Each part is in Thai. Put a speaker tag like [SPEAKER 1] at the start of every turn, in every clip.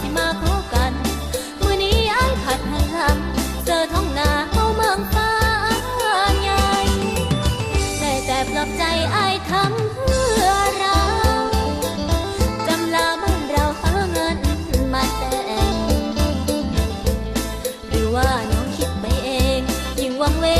[SPEAKER 1] สิมาขอกัน มื้อนี้อ้ายผัดหันลัเจอท้องนาเฮาเมืองฟ้าใหญ่ได้แต่ปลอบใจอ้ายทำเพื่อเราจำลาบ้นเราหาเงินมาแต่งรือว่าน้องคิดไปเองยิ่งวังเวง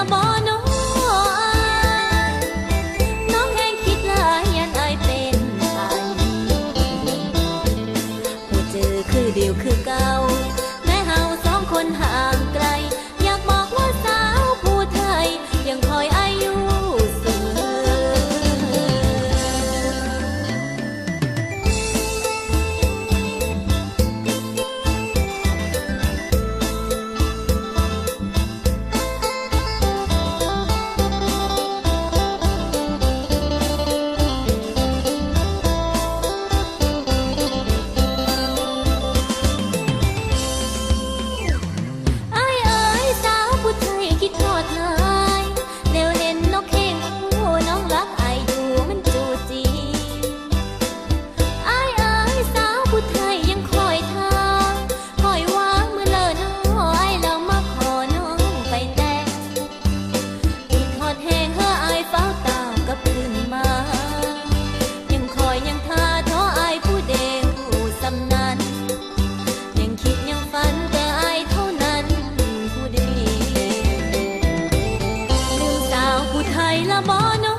[SPEAKER 1] amor. ล